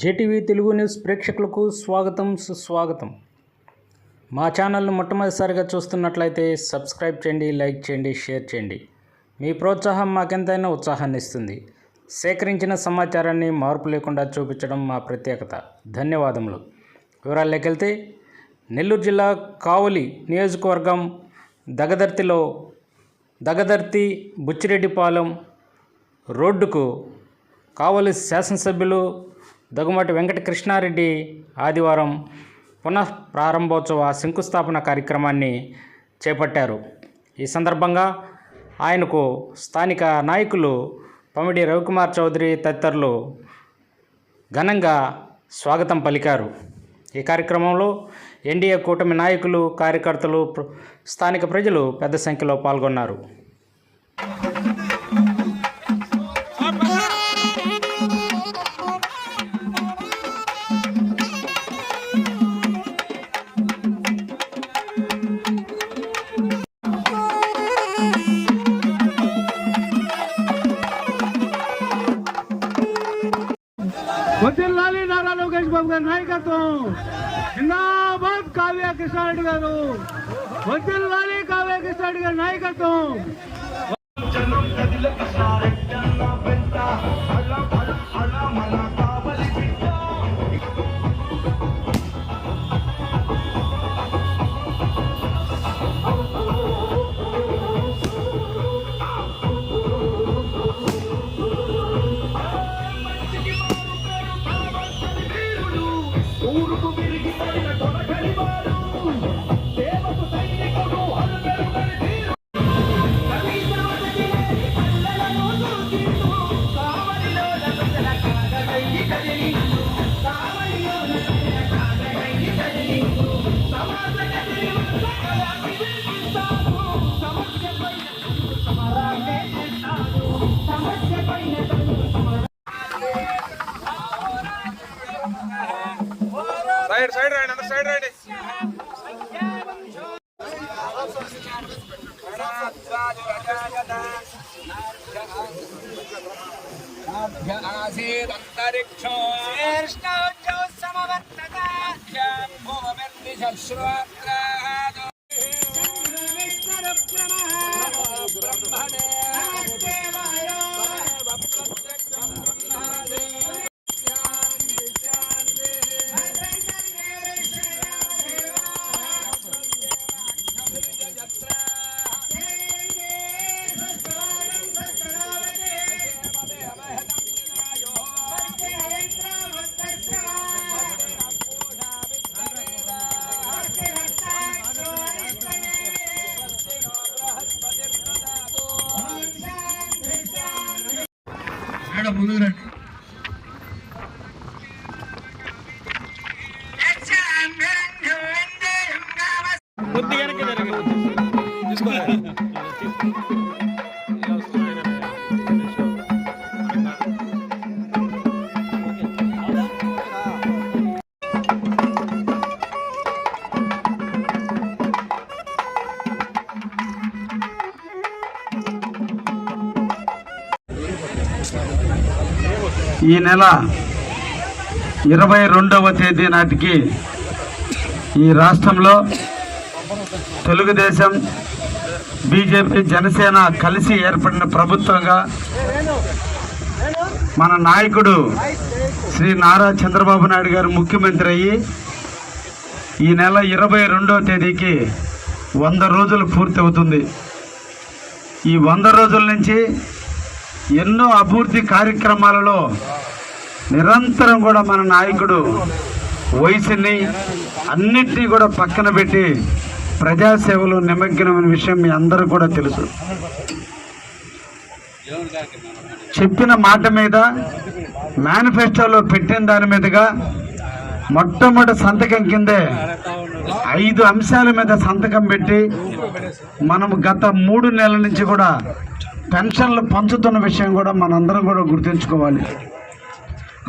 JTV Telugu news ప్రేక్షకులకు స్వాగతం సుస్వాగతం. మా ఛానల్ను మొట్టమొదటిసారిగా చూస్తున్నట్లయితే సబ్స్క్రైబ్ చేయండి లైక్ చేయండి షేర్ చేయండి. మీ ప్రోత్సాహం మాకెంతైనా ఉత్సాహాన్ని ఇస్తుంది. సేకరించిన సమాచారాన్ని మార్పు లేకుండా చూపించడం మా ప్రత్యేకత. ధన్యవాదములు. వివరాల్లోకెళ్తే నెల్లూరు జిల్లా కావలి నియోజకవర్గం దగదర్తిలో దగదర్తి బుచ్చిరెడ్డిపాలెం రోడ్డుకు కావలి శాసనసభ్యులు దగుమటి వెంకట కృష్ణారెడ్డి ఆదివారం పునః ప్రారంభోత్సవ శంకుస్థాపన కార్యక్రమాన్ని చేపట్టారు. ఈ సందర్భంగా ఆయనకు స్థానిక నాయకులు పమిడి రవికుమార్ చౌదరి తదితరులు ఘనంగా స్వాగతం పలికారు. ఈ కార్యక్రమంలో ఎన్డీఏ కూటమి నాయకులు కార్యకర్తలు స్థానిక ప్రజలు పెద్ద సంఖ్యలో పాల్గొన్నారు. బాబు జిందాబాద్ కావ్య కృష్ణారెడ్డి గారు. వదిలాలి కావ్య కృష్ణారెడ్డి గారి నాయకత్వం. మేడం ముందుకు రండి ఈ నెల ఇరవై రెండవ తేదీ నాటికి ఈ రాష్ట్రంలో తెలుగుదేశం బీజేపీ జనసేన కలిసి ఏర్పడిన ప్రభుత్వంగా మన నాయకుడు శ్రీ నారా చంద్రబాబు నాయుడు గారు ముఖ్యమంత్రి అయ్యి ఈ నెల ఇరవై రెండవ తేదీకి వంద రోజులు పూర్తి అవుతుంది ఈ వంద రోజుల నుంచి ఎన్నో అభివృద్ధి కార్యక్రమాలలో నిరంతరం కూడా మన నాయకుడు వయసుని అన్నిటినీ కూడా పక్కన పెట్టి ప్రజాసేవలో నిమగ్నమైన విషయం మీ అందరూ కూడా తెలుసు. చెప్పిన మాట మీద మేనిఫెస్టోలో పెట్టిన దాని మీదుగా మొట్టమొదటి సంతకం కిందే ఐదు అంశాల మీద సంతకం పెట్టి మనం గత మూడు నెలల నుంచి కూడా పెన్షన్లు పంచుతున్న విషయం కూడా మనందరం కూడా గుర్తుంచుకోవాలి.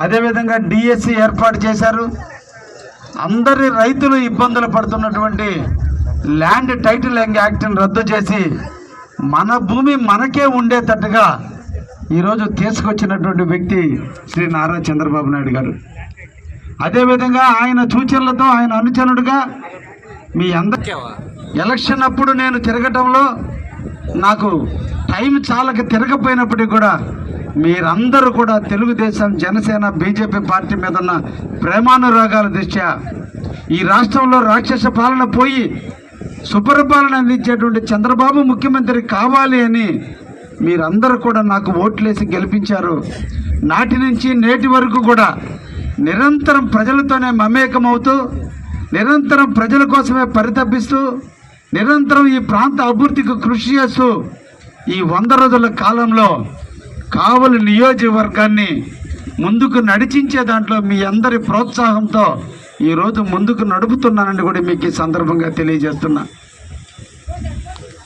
అదేవిధంగా డిఎస్సి ఏర్పాటు చేశారు. అందరి రైతులు ఇబ్బందులు పడుతున్నటువంటి ల్యాండ్ టైటిలింగ్ యాక్ట్ని రద్దు చేసి మన భూమి మనకే ఉండేటట్టుగా ఈరోజు తీసుకొచ్చినటువంటి వ్యక్తి శ్రీ నారా చంద్రబాబు నాయుడు గారు. అదేవిధంగా ఆయన సూచనలతో ఆయన అనుచరుడుగా మీ అందరి ఎలక్షన్ అప్పుడు నేను తిరగటంలో నాకు టైం చాలక తిరగపోయినప్పటికీ కూడా మీరందరూ కూడా తెలుగుదేశం జనసేన బీజేపీ పార్టీ మీద ఉన్న ప్రేమానురాగాల దృష్ట్యా ఈ రాష్ట్రంలో రాక్షస పాలన పోయి సుపరిపాలన అందించేటువంటి చంద్రబాబు ముఖ్యమంత్రి కావాలి అని మీరందరూ కూడా నాకు ఓట్లేసి గెలిపించారు. నాటి నుంచి నేటి వరకు కూడా నిరంతరం ప్రజలతోనే మమేకమవుతూ నిరంతరం ప్రజల కోసమే పరితపిస్తూ నిరంతరం ఈ ప్రాంత అభివృద్ధికి కృషి చేస్తూ ఈ వంద రోజుల కాలంలో కావలి నియోజకవర్గాన్ని ముందుకు నడిచించే దాంట్లో మీ అందరి ప్రోత్సాహంతో ఈరోజు ముందుకు నడుపుతున్నానని కూడా మీకు ఈ సందర్భంగా తెలియజేస్తున్నా.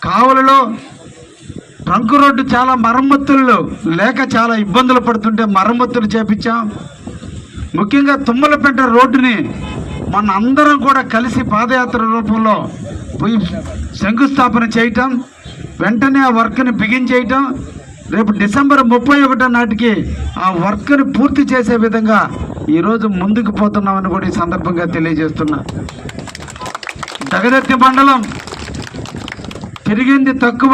కావలిలో ట్రంక్ రోడ్డు చాలా మరమ్మతులు లేక చాలా ఇబ్బందులు పడుతుంటే మరమ్మతులు చేపించాం. ముఖ్యంగా తుమ్మలపేట రోడ్డుని మన అందరం కూడా కలిసి పాదయాత్ర రూపంలో పోయి శంకుస్థాపన చేయటం. వెంటనే ఆ వర్క్ని బిగించేయటం రేపు డిసెంబర్ ముప్పై ఒకటో నాటికి ఆ వర్క్ని పూర్తి చేసే విధంగా ఈరోజు ముందుకు పోతున్నామని కూడా ఈ సందర్భంగా తెలియజేస్తున్నా. దగదత్తి మండలం పెరిగింది తక్కువ.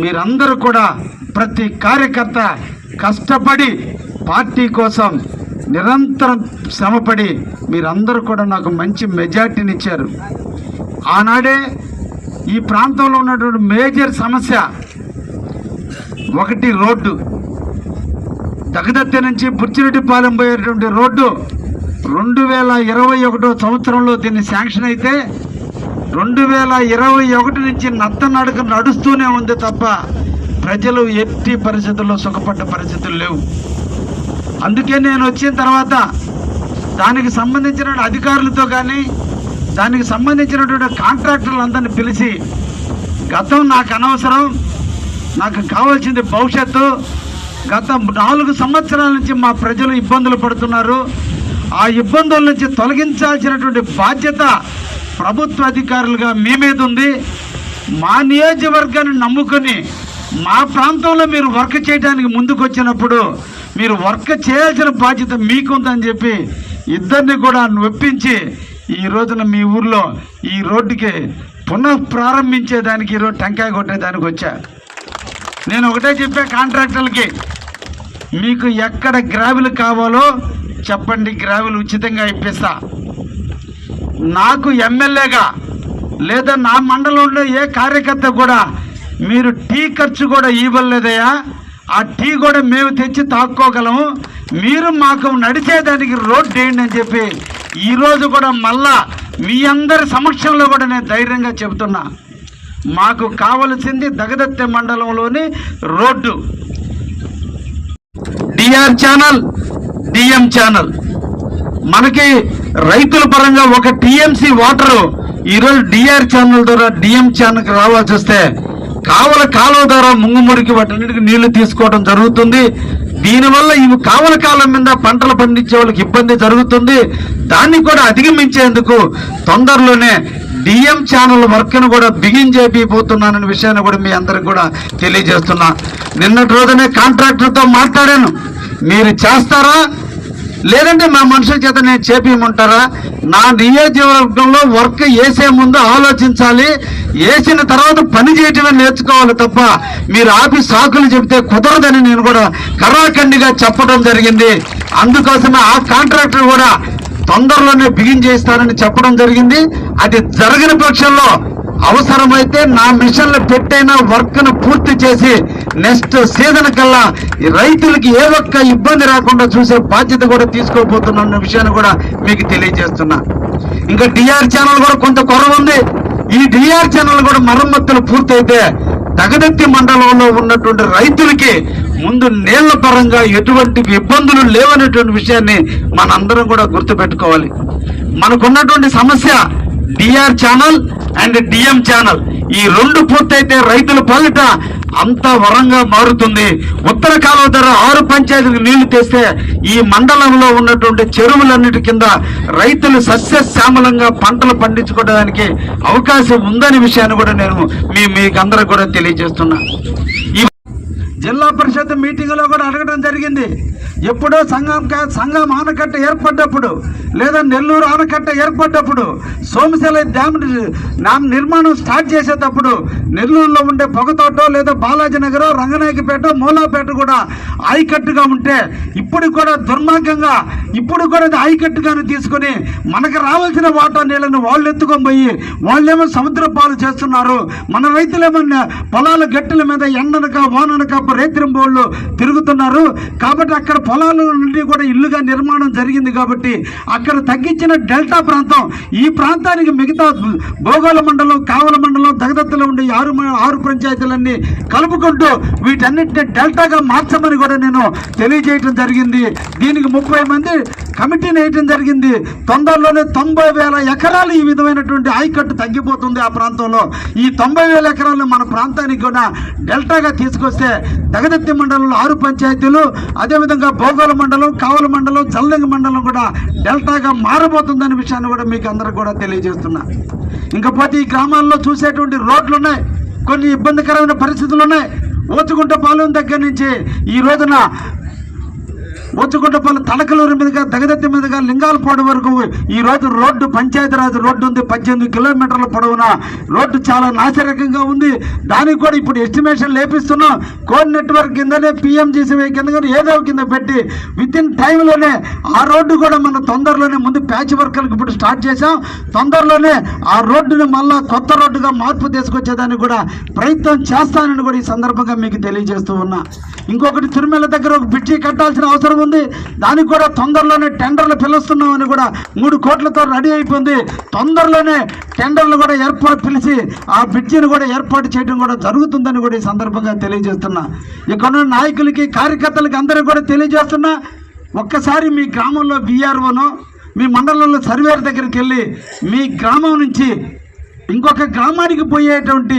మీరందరూ కూడా ప్రతి కార్యకర్త కష్టపడి పార్టీ కోసం నిరంతరం శ్రమపడి మీరందరూ కూడా నాకు మంచి మెజార్టీని ఇచ్చారు ఆనాడే ఈ ప్రాంతంలో ఉన్నటువంటి మేజర్ సమస్య ఒకటి రోడ్డు. దగదత్తి నుంచి బుచ్చిరెడ్డిపాలెం పోయేటువంటి రోడ్డు రెండు వేల ఇరవై ఒకటో సంవత్సరంలో దీన్ని శాంక్షన్ అయితే రెండు వేల ఇరవై ఒకటి నుంచి నత్తనడక నడుస్తూనే ఉంది తప్ప ప్రజలు ఎట్టి పరిస్థితుల్లో సుఖపడ్డ పరిస్థితులు లేవు. అందుకే నేను వచ్చిన తర్వాత దానికి సంబంధించిన అధికారులతో కానీ దానికి సంబంధించినటువంటి కాంట్రాక్టర్లందరినీ పిలిచి గతం నాకు అనవసరం. నాకు కావాల్సింది భవిష్యత్తు. గత నాలుగు సంవత్సరాల నుంచి మా ప్రజలు ఇబ్బందులు పడుతున్నారు. ఆ ఇబ్బందుల నుంచి తొలగించాల్సినటువంటి బాధ్యత ప్రభుత్వ అధికారులుగా మీ మీద ఉంది. మా నియోజకవర్గాన్ని నమ్ముకొని మా ప్రాంతంలో మీరు వర్క్ చేయడానికి ముందుకు వచ్చినప్పుడు మీరు వర్క్ చేయాల్సిన బాధ్యత మీకుందని చెప్పి ఇద్దరిని కూడా ఒప్పించి ఈ రోజున మీ ఊర్లో ఈ రోడ్డుకి పునఃప్రారంభించేదానికి ఈరోజు టెంకాయ కొట్టేదానికి వచ్చా? నేను ఒకటే చెప్పా కాంట్రాక్టర్లకి మీకు ఎక్కడ గ్రావెల్ కావాలో చెప్పండి గ్రావెల్ ఉచితంగా ఇప్పిస్తా. నాకు ఎమ్మెల్యేగా లేదా నా మండలంలో ఏ కార్యకర్త కూడా మీరు టీ ఖర్చు కూడా ఇవ్వలేదయ్యా. ఆ టీ కూడా మేము తెచ్చి తాక్కోగలము. మీరు మాకు నడిచేదానికి రోడ్ వేయండి అని చెప్పి ఈరోజు కూడా మళ్ళా మీ అందరి సమక్షంలో కూడా నేను ధైర్యంగా చెబుతున్నా. మాకు కావలసింది దగదత్తె మండలంలోని road. DR channel DM channel. మనకి రైతుల పరంగా ఒక టీఎంసీ వాటర్ ఈరోజు డిఆర్ ఛానల్ ద్వారా డిఎం ఛానల్కి రావాల్సి వస్తే కావల కాలువ ద్వారా ముంగుమురికి వాటన్నిటికీ నీళ్ళు తీసుకోవడం జరుగుతుంది. దీనివల్ల ఇవి కావల కాలం మీద పంటలు పండించే వాళ్ళకి ఇబ్బంది జరుగుతుంది. దాన్ని కూడా అధిగమించేందుకు తొందరలోనే డిఎం ఛానల్ వర్క్ను కూడా బిగిన్ విషయాన్ని కూడా మీ అందరికి కూడా తెలియజేస్తున్నా. నిన్నటి రోజునే కాంట్రాక్టర్తో మాట్లాడాను. మీరు చేస్తారా? లేదంటే మా మనుషుల చేత నేను చేపించమంటారా నా నియోజకవర్గంలో వర్క్ వేసే ముందు ఆలోచించాలి. వేసిన తర్వాత పని చేయటమే నేర్చుకోవాలి తప్ప మీరు ఆపి సాకులు చెబితే కుదరదని నేను కూడా కరాఖండిగా చెప్పడం జరిగింది. అందుకోసమే ఆ కాంట్రాక్టర్ కూడా తొందరలోనే బిగిన్ చేస్తానని చెప్పడం జరిగింది. అది జరగని పక్షంలో అవసరమైతే నా మిషన్లు పెట్టైన వర్క్ను పూర్తి చేసి నెక్స్ట్ సీజన్ కల్లా రైతులకి ఏ ఒక్క ఇబ్బంది రాకుండా చూసే బాధ్యత కూడా తీసుకోబోతున్న విషయాన్ని కూడా మీకు తెలియజేస్తున్నా. ఇంకా డిఆర్ ఛానల్ కూడా కొంత కొరవ ఉంది. ఈ డిఆర్ ఛానల్ కూడా మరమ్మతులు పూర్తయితే తగదత్తి మండలంలో ఉన్నటువంటి రైతులకి ముందు నీళ్ళ పరంగా ఎటువంటి ఇబ్బందులు లేవనేటువంటి విషయాన్ని మనందరం కూడా గుర్తుపెట్టుకోవాలి. మనకున్నటువంటి సమస్య DR channel and DM channel. ఈ రెండు పూర్తయితే రైతుల పాలిట అంత వరంగా మారుతుంది. ఉత్తర కాలువ ధర ఆరు పంచాయతీలకు నీళ్ళు తెస్తే ఈ మండలంలో ఉన్నటువంటి చెరువులన్నిటి కింద రైతులు సస్యశ్యామలంగా పంటలు పండించుకోవడానికి అవకాశం ఉందనే విషయాన్ని కూడా నేను మీ మీకు అందరికి కూడా తెలియజేస్తున్నా. జిల్లా పరిషత్ మీటింగ్లో కూడా అడగడం జరిగింది. ఎప్పుడో సంఘం కా- సంఘం ఆనకట్ట ఏర్పడ్డప్పుడు లేదా నెల్లూరు ఆనకట్ట ఏర్పడ్డప్పుడు సోమశల డ్యామ్ నిర్మాణం స్టార్ట్ చేసేటప్పుడు నెల్లూరులో ఉండే పొగతోటో లేదా బాలాజీనగర్ రంగనాయకపేట మూలాపేట కూడా ఆయకట్టుగా ఉంటే ఇప్పుడు కూడా దుర్మార్గంగా ఇప్పుడు కూడా అది ఆయకట్టుగానే తీసుకొని మనకు రావాల్సిన వాటా నీళ్ళను వాళ్ళు ఎత్తుకొని పోయి వాళ్ళేమో సముద్ర పాలు చేస్తున్నారు. మన రైతులేమో పొలాల గట్టుల మీద ఎండనక వాననక రేత్రింబోళ్ళు తిరుగుతున్నారు. కాబట్టి అక్కడ పొలాల నుండి కూడా ఇల్లుగా నిర్మాణం జరిగింది కాబట్టి అక్కడ తగ్గించిన డెల్టా ప్రాంతం ఈ ప్రాంతానికి మిగతా భోగోళ మండలం కావల మండలం దగదత్తలో ఉండే ఆరు ఆరు పంచాయతీలన్నీ కలుపుకుంటూ వీటన్నిటిని డెల్టాగా మార్చమని కూడా నేను తెలియజేయటం జరిగింది. దీనికి ముప్పై మంది కమిటీని వేయటం జరిగింది. తొందరలోనే తొంభై వేల ఎకరాలు ఈ విధమైనటువంటి ఆయకట్టు తగ్గిపోతుంది ఆ ప్రాంతంలో. ఈ తొంభై వేల ఎకరాలు మన ప్రాంతానికి కూడా డెల్టాగా తీసుకొస్తే దగదత్తి మండలంలో ఆరు పంచాయతీలు అదేవిధంగా భోగోళ మండలం కావల మండలం జల్లింగ మండలం కూడా డెల్టాగా మారబోతుందనే విషయాన్ని కూడా మీకు అందరికి కూడా తెలియజేస్తున్నా. ఇంకపోతే ఈ గ్రామాల్లో చూసేటువంటి రోడ్లు ఉన్నాయి కొన్ని ఇబ్బందికరమైన పరిస్థితులు ఉన్నాయి ఓచుకుంట పాలెం దగ్గర నుంచి ఈ రోజున ఓచుకుంటపల్లి తలకలూరు మీదుగా దగదత్తి మీదుగా లింగాలపాడు వరకు ఈ రోజు రోడ్డు పంచాయతీరాజ్ రోడ్డు ఉంది పద్దెనిమిది కిలోమీటర్ల పొడవున. రోడ్డు చాలా నాశరకంగా ఉంది. దానికి కూడా ఇప్పుడు ఎస్టిమేషన్ లేపిస్తున్నాం. కోడ్ నెట్వర్క్ కిందనే పిఎంజీసీవై కింద ఏదో కింద పెట్టి విత్ ఇన్ టైంలోనే ఆ రోడ్డు కూడా మన తొందరలోనే ముందు ప్యాచ్ వర్కర్లకు ఇప్పుడు స్టార్ట్ చేసాం తొందరలోనే ఆ రోడ్డుని మళ్ళా కొత్త రోడ్డుగా మార్పు తీసుకొచ్చేదానికి కూడా ప్రయత్నం చేస్తానని కూడా ఈ సందర్భంగా మీకు తెలియజేస్తూ ఉన్నా. ఇంకొకటి తిరుమల దగ్గర ఒక బ్రిడ్జి కట్టాల్సిన అవసరం ఉంది. దానికి కూడా తొందరలోనే టెండర్లు పిలుస్తున్నామని కూడా మూడు కోట్లతో రెడీ అయిపోయింది. తొందరలోనే టెండర్లు కూడా ఏర్పాటు పిలిచి ఆ బ్రిడ్జిని కూడా ఏర్పాటు చేయడం కూడా జరుగుతుందని కూడా ఈ సందర్భంగా తెలియజేస్తున్నా. ఇక్కడ ఉన్న నాయకులకి కార్యకర్తలకి అందరికీ కూడా తెలియజేస్తున్నా. ఒక్కసారి మీ గ్రామంలో బీఆర్ఓను మీ మండలంలో సర్వేర్ దగ్గరికి వెళ్ళి మీ గ్రామం నుంచి ఇంకొక గ్రామానికి పోయేటువంటి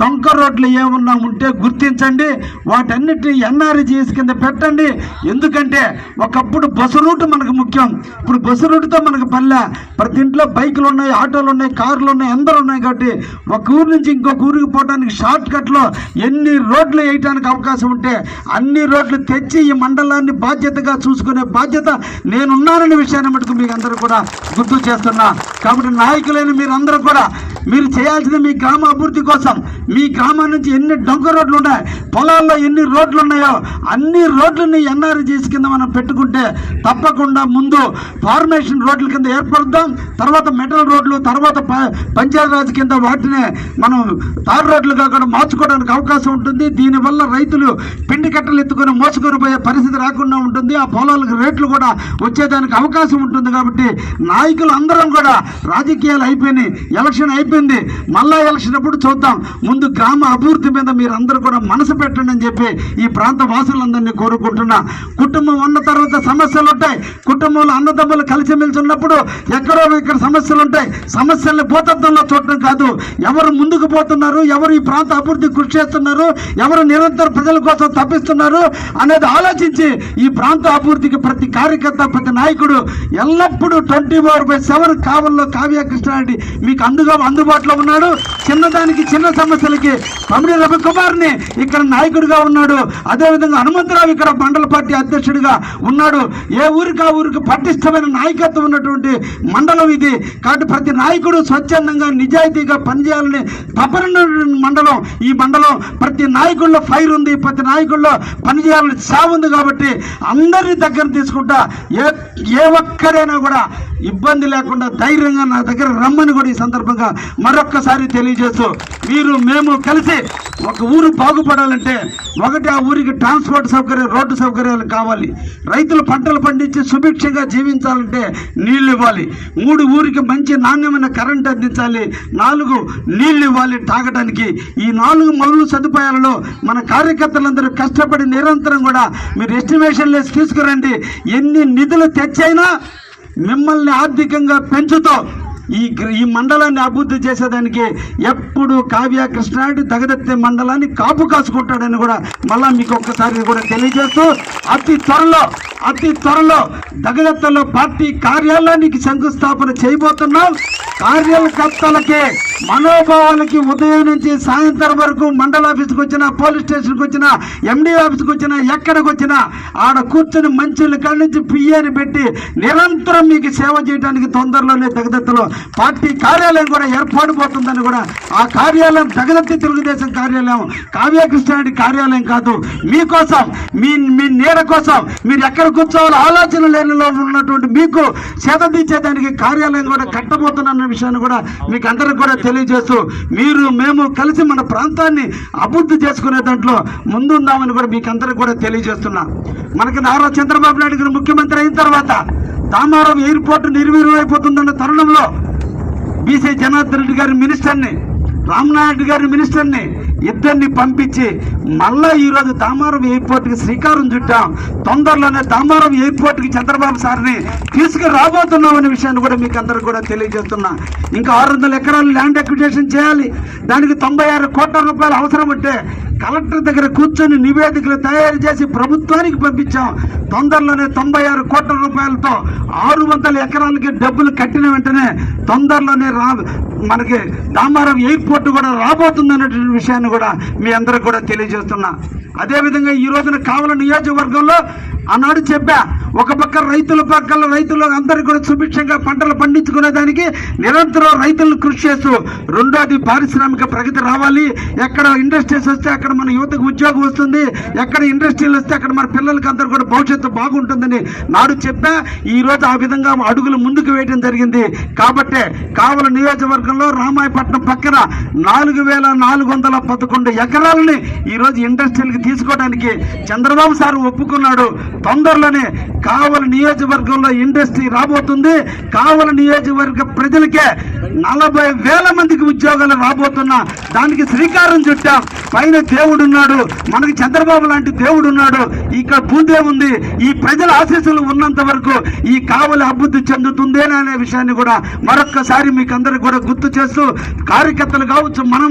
డొంక రోడ్లు ఏమన్నా ఉంటే గుర్తించండి. వాటన్నిటిని ఎన్ఆర్జీఎస్ కింద పెట్టండి. ఎందుకంటే ఒకప్పుడు బస్సు రూట్ మనకు ముఖ్యం. ఇప్పుడు బస్సు రూట్తో మనకు పల్లె ప్రతి ఇంట్లో బైకులు ఉన్నాయి ఆటోలు ఉన్నాయి కార్లు ఉన్నాయి అందరూ ఉన్నాయి కాబట్టి ఒక ఊరు నుంచి ఇంకొక ఊరికి పోవడానికి షార్ట్ కట్లో ఎన్ని రోడ్లు వేయటానికి అవకాశం ఉంటే అన్ని రోడ్లు తెచ్చి ఈ మండలాన్ని బాధ్యతగా చూసుకునే బాధ్యత నేనున్నాననే విషయాన్ని మటుకు మీకు అందరూ కూడా గుర్తు చేస్తున్నా. కాబట్టి నాయకులైన మీరందరూ కూడా మీరు చేయాల్సింది మీ గ్రామ అభివృద్ధి కోసం. మీ గ్రామం నుంచి ఎన్ని డొంక రోడ్లు ఉన్నాయి పొలాల్లో ఎన్ని రోడ్లు ఉన్నాయో అన్ని రోడ్లని ఎన్ఆర్జీస్ కింద మనం పెట్టుకుంటే తప్పకుండా ముందు ఫార్మేషన్ రోడ్ల కింద ఏర్పడదాం తర్వాత మెటల్ రోడ్లు తర్వాత ప- పంచాయతీరాజ్ కింద వాటిని మనం తార్ రోడ్లుగా కూడా మార్చుకోవడానికి అవకాశం ఉంటుంది. దీనివల్ల రైతులు పిండి కట్టలు ఎత్తుకొని మోసుకొని పోయే పరిస్థితి రాకుండా ఉంటుంది. ఆ పొలాలకు రేట్లు కూడా వచ్చేదానికి అవకాశం ఉంటుంది కాబట్టి నాయకులు అందరం కూడా రాజకీయాలు అయిపోయినాయి ఎలక్షన్ అయిపోయింది మళ్ళా ఎలక్షన్ అప్పుడు చూద్దాం. ముందు గ్రామ అభివృద్ధి మీద మీరు అందరూ కూడా మనసు పెట్టండి అని చెప్పి ఈ ప్రాంత వాసులందరినీ కోరుకుంటున్నా. కుటుంబం ఉన్న తర్వాత సమస్యలు ఉంటాయి. కుటుంబంలో అన్నదమ్ములు కలిసిమెలిసి ఉన్నప్పుడు ఎక్కడో ఇక్కడ సమస్యలు ఉంటాయి. సమస్యల్ని భూతత్వంలో చూడటం కాదు. ఎవరు ముందుకు పోతున్నారు? ఎవరు ఈ ప్రాంత అభివృద్ధి కృషి చేస్తున్నారు? ఎవరు నిరంతరం ప్రజల కోసం తప్పిస్తున్నారు? అనేది ఆలోచించి ఈ ప్రాంత అభివృద్ధికి ప్రతి కార్యకర్త ప్రతి నాయకుడు ఎల్లప్పుడూ ట్వంటీ ఫోర్ బై సెవెన్ కావల్లో కావ్య కృష్ణారెడ్డి మీకు అందుగా అందుబాటులో ఉన్నాడు. చిన్నదానికి చిన్న సమస్యలకి పమిడి రవికుమార్ని ఇక్కడ నాయకుడిగా ఉన్నాడు. అదేవిధంగా హనుమంతరావు ఇక్కడ మండల పార్టీ అధ్యక్షుడిగా ఉన్నాడు. ఏ ఊరికి ఆ ఊరికి పటిష్టమైన నాయకత్వం ఉన్నటువంటి మండలం ఇది. కాబట్టి ప్రతి నాయకుడు స్వచ్ఛందంగా నిజాయితీగా పనిచేయాలని తపన మండలం ఈ మండలం. ప్రతి నాయకుల్లో ఫైర్ ఉంది. ప్రతి నాయకుల్లో పనిచేయాలని చావు ఉంది కాబట్టి అందరినీ దగ్గర తీసుకుంటా. ఏ ఏ ఒక్కరైనా కూడా ఇబ్బంది లేకుండా ధైర్యంగా నా దగ్గర రమ్మని కూడా ఈ సందర్భంగా మరొక్కసారి తెలియజేస్తూ మీరు మేము కలిసి ఒక ఊరు బాగుపడాలంటే ఒకటి ఆ ఊరికి ట్రాన్స్పోర్ట్ సౌకర్యం రోడ్డు సౌకర్యాలు కావాలి. రైతులు పంటలు పండించి సుభిక్షంగా జీవించాలంటే నీళ్ళు ఇవ్వాలి. మూడు ఊరికి మంచి నాణ్యమైన కరెంట్ అందించాలి. నాలుగు నీళ్ళు ఇవ్వాలి తాగడానికి ఈ నాలుగు మౌలు సదుపాయాలలో మన కార్యకర్తలందరూ కష్టపడి నిరంతరం కూడా మీరు ఎస్టిమేషన్ లేసి తీసుకురండి. ఎన్ని నిధులు తెచ్చైనా మిమ్మల్ని ఆర్థికంగా పెంచుతాం. ఈ ఈ మండలాన్ని అభివృద్ధి చేసేదానికి ఎప్పుడు కావ్య కృష్ణారెడ్డి దగదత్తే మండలాన్ని కాపు కాసుకుంటాడని కూడా మళ్ళా మీకు ఒక్కసారి కూడా తెలియజేస్తూ అతి త్వరలో అతి త్వరలో దగదత్తలో పార్టీ కార్యాలయానికి శంకుస్థాపన చేయబోతున్నాం. కార్యకర్తలకి మనోభావాలకి ఉదయం నుంచి సాయంత్రం వరకు మండల ఆఫీస్కి వచ్చినా పోలీస్ స్టేషన్కి వచ్చినా ఎండీ ఆఫీస్కి వచ్చినా ఎక్కడికి వచ్చినా ఆడ కూర్చొని మంచుల కాడి నుంచి పియ్యని పెట్టి నిరంతరం మీకు సేవ చేయడానికి తొందరలోనే దగదత్తులో పార్టీ కార్యాలయం కూడా ఏర్పడిపోతుందని కూడా ఆ కార్యాలయం దగదత్తి తెలుగుదేశం కార్యాలయం కావ్యకృష్ణారెడ్డి కార్యాలయం కాదు. మీకోసం మీ మీ నీడ కోసం మీరు ఎక్కడ కూర్చోవాలో ఆలోచన లేనిలో ఉన్నటువంటి మీకు సేద తీర్చేదానికి కార్యాలయం కూడా కట్టబోతున్న విషయాన్ని కూడా మీకు అందరికి కూడా తెలియజేస్తూ మీరు మేము కలిసి మన ప్రాంతాన్ని అభివృద్ధి చేసుకునే దాంట్లో ముందుందామని కూడా మీకు అందరికి కూడా తెలియజేస్తున్నా. మనకి నారా చంద్రబాబు నాయుడు గారు ముఖ్యమంత్రి అయిన తర్వాత దామారం ఎయిర్పోర్ట్ నిర్వీర్యమైపోతుందన్న తరుణంలో బీసీ జనార్దన్ రెడ్డి గారి మినిస్టర్ని రామనాయుడు గారి మినిస్టర్ని ఇద్దరిని పంపించి మళ్ళా ఈరోజు దామారం ఎయిర్పోర్ట్కి శ్రీకారం చుట్టాం. తొందరలోనే దామారం ఎయిర్పోర్ట్కి చంద్రబాబు సార్ని తీసుకురాబోతున్నాం అనే విషయాన్ని కూడా మీకు అందరికి కూడా తెలియజేస్తున్నా. ఇంకా ఆరు వందల ఎకరాలు ల్యాండ్ అక్విజేషన్ చేయాలి. దానికి తొంభై ఆరు కోట్ల రూపాయలు అవసరం ఉంటే కలెక్టర్ దగ్గర కూర్చొని నివేదికలు తయారు చేసి ప్రభుత్వానికి పంపించాం. తొందరలోనే తొంభై ఆరు కోట్ల రూపాయలతో ఆరు వందల ఎకరాలకి డబ్బులు కట్టిన వెంటనే తొందరలోనే రా మనకి దామారం ఎయిర్పోర్ట్ కూడా రాబోతుందనేటువంటి విషయాన్ని కూడా మీ అందరికి కూడా తెలియజేస్తున్నా. అదేవిధంగా ఈ రోజున కావల నియోజకవర్గంలో ఆనాడు చెప్పా ఒక పక్క రైతుల పక్కల రైతులు అందరికీ కూడా సుభిక్షంగా పంటలు పండించుకునేదానికి నిరంతరం రైతులను కృషి చేస్తూ రెండోది పారిశ్రామిక ప్రగతి రావాలి. ఎక్కడ ఇండస్ట్రీస్ వస్తే అక్కడ మన యువతకు ఉద్యోగం వస్తుంది ఎక్కడ ఇండస్ట్రీలు వస్తే అక్కడ మన పిల్లలకి అందరూ కూడా భవిష్యత్తు బాగుంటుందని నాడు చెప్పా. ఈరోజు ఆ విధంగా అడుగులు ముందుకు వేయడం జరిగింది. కాబట్టే కావల నియోజకవర్గంలో రామాయపట్నం పక్కన నాలుగు వేల నాలుగు వందల పదకొండు ఎకరాలని ఈ రోజు తీసుకోవడానికి చంద్రబాబు సార్ ఒప్పుకున్నాడు. తొందరలోనే కావల నియోజకవర్గంలో ఇండస్ట్రీ రాబోతుంది. కావల నియోజకవర్గ ప్రజలకే నలభై వేల మందికి ఉద్యోగాలు రాబోతున్నా దానికి శ్రీకారం చుట్టాం. పైన దేవుడు ఉన్నాడు మనకి చంద్రబాబు లాంటి దేవుడు ఉన్నాడు ఇక్కడ భూదే ఉంది. ఈ ప్రజల ఆశీస్సులు ఉన్నంత వరకు ఈ కావలి అభివృద్ధి చెందుతుందే అనే విషయాన్ని కూడా మరొక్కసారి మీకు అందరికి కూడా గుర్తు చేస్తూ కార్యకర్తలు కావచ్చు మనం